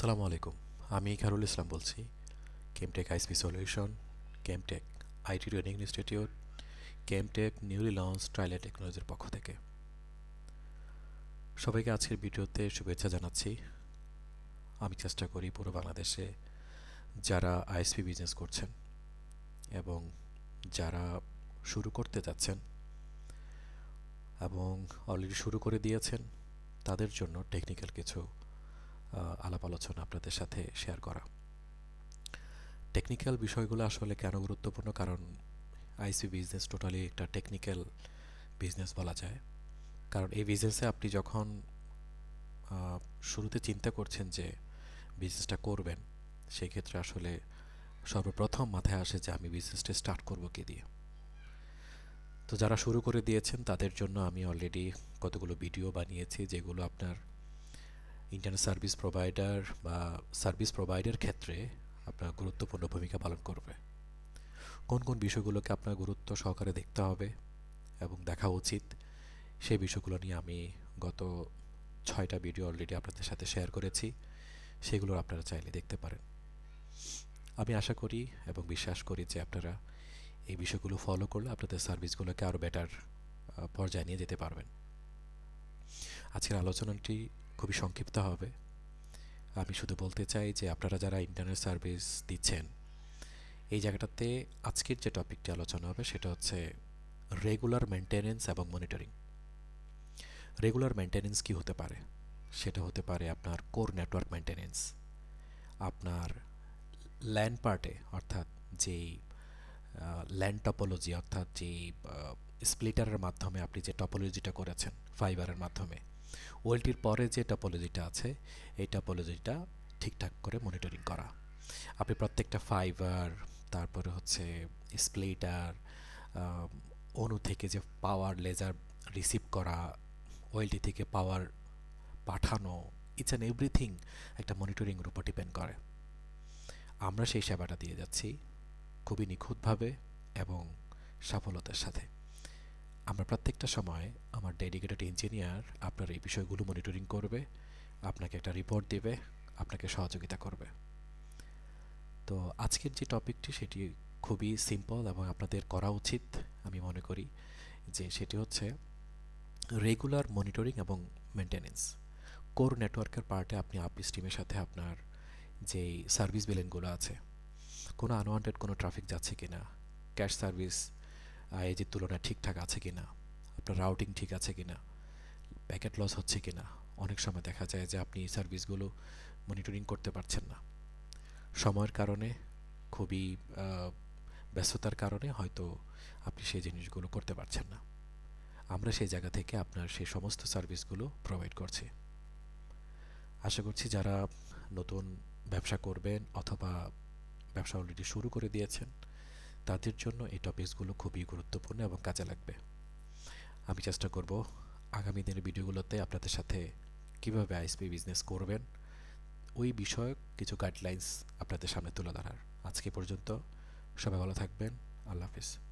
আসসালামু আলাইকুম। আমি খারুল ইসলাম বলছি। Kemtech ISP solution Kemtech IT training institute Kemtech newly launch ট্রাইলে টেকনোলজির পক্ষ থেকে। সবাইকে আজকের ভিডিওতে শুভেচ্ছা জানাচ্ছি। আমি চেষ্টা করি পুরো বাংলাদেশে যারা আইএসপি বিজনেস করছেন এবং যারা শুরু করতে যাচ্ছেন এবং অলরেডি শুরু করে দিয়েছেন, তাদের জন্য টেকনিক্যাল কিছু আলাপ আলোচনা আপনাদের সাথে শেয়ার করা। টেকনিক্যাল বিষয়গুলো আসলে কেন গুরুত্বপূর্ণ? কারণ আইসি বিজনেস টোটালি একটা টেকনিক্যাল বিজনেস বলা যায়। কারণ এই বিজনেসে আপনি যখন শুরুতে চিন্তা করছেন যে বিজনেসটা করবেন সেই ক্ষেত্রে আসলে সর্বপ্রথম মাথায় আসে যে আমি বিজনেসটা স্টার্ট করব কি দিয়ে। তো যারা শুরু করে দিয়েছেন, তাদের জন্য আমি অলরেডি কতগুলো ভিডিও বানিয়েছি, যেগুলো আপনার ইন্টারনেট সার্ভিস প্রোভাইডার বা সার্ভিস প্রোভাইডার ক্ষেত্রে আপনার গুরুত্বপূর্ণ ভূমিকা পালন করবে। কোন কোন বিষয়গুলোকে আপনার গুরুত্ব সহকারে দেখতে হবে এবং দেখা উচিত, সেই বিষয়গুলো নিয়ে আমি গত ছয়টা ভিডিও অলরেডি আপনাদের সাথে শেয়ার করেছি, সেগুলো আপনারা চাইলে দেখতে পারেন। আমি আশা করি এবং বিশ্বাস করি যে আপনারা এই বিষয়গুলো ফলো করলে আপনাদের সার্ভিসগুলোকে আরও বেটার পর্যায়ে নিয়ে যেতে পারবেন। আজকের আলোচনাটি খুবই সংক্ষিপ্ত হবে। আমি শুধু বলতে চাই যে আপনারা যারা ইন্টারনেট সার্ভিস দিচ্ছেন, এই জায়গাটাতে আজকের যে টপিকটি আলোচনা হবে সেটা হচ্ছে রেগুলার মেনটেনেন্স এবং মনিটরিং রেগুলার মেনটেনেন্স কি হতে পারে? সেটা হতে পারে আপনার কোর নেটওয়ার্ক মেনটেনেন্স আপনার ল্যান্ড পার্টে অর্থাৎ যেই ল্যান্ড টপোলজি অর্থাৎ যে স্প্লিটারের মাধ্যমে আপনি যে টপোলজিটা করেছেন ফাইবারের মাধ্যমে ওয়েলটির পরে যে টপোলজিটা আছে, এই টপোলজিটা ঠিকঠাক করে মনিটরিং করা। আপনি প্রত্যেকটা ফাইবার তারপরে হচ্ছে স্প্লিটার অনু থেকে যে পাওয়ার লেজার রিসিভ করা ওয়েলটি থেকে পাওয়ার পাঠানো ইটস অ্যান্ড এভরিথিং একটা মনিটরিংয়ের উপর ডিপেন্ড করে। আমরা সেই সেবাটা দিয়ে যাচ্ছি। খুবই নিখুঁতভাবে এবং সফলতার সাথে। আমরা প্রত্যেকটা সময় আমার ডেডিকেটেড ইঞ্জিনিয়ার আপনার এই বিষয়গুলো মনিটরিং করবে, আপনাকে একটা রিপোর্ট দেবে, আপনাকে সহযোগিতা করবে। তো আজকের যে টপিকটি সেটি খুবই সিম্পল এবং আপনাদের করা উচিত, আমি মনে করি, যে সেটি হচ্ছে রেগুলার মনিটরিং এবং মেনটেনেন্স কোর নেটওয়ার্কের পার্টে আপনি আপি স্টিমের সাথে আপনার যেই সার্ভিস বিলেনগুলো আছে কোনো আনওয়ান্টেড কোনো ট্রাফিক যাচ্ছে কি না ক্যাশ সার্ভিস এজের তুলনায় ঠিকঠাক আছে কি না আপনার রাউটিং ঠিক আছে কি না প্যাকেট লস হচ্ছে কি না অনেক সময় দেখা যায় যে আপনি এই সার্ভিসগুলো মনিটরিং করতে পারছেন না। সময়ের কারণে, খুবই ব্যস্ততার কারণে হয়তো আপনি সেই জিনিসগুলো করতে পারছেন না। আমরা সেই জায়গা থেকে আপনার সেই সমস্ত সার্ভিসগুলো প্রোভাইড করছি। আশা করছি যারা নতুন ব্যবসা করবেন অথবা ব্যবসা অলরেডি শুরু করে দিয়েছেন, তাদের জন্য এই টপিকসগুলো খুবই গুরুত্বপূর্ণ এবং কাজে লাগবে। আমি চেষ্টা করব আগামী দিনের ভিডিওগুলোতে আপনাদের সাথে কীভাবে আইএসপি বিজনেস করবেন, ওই বিষয়ক কিছু গাইডলাইন্স আপনাদের সামনে তুলে ধরার। আজকে পর্যন্ত সবাই ভালো থাকবেন, আল্লাহ হাফিজ।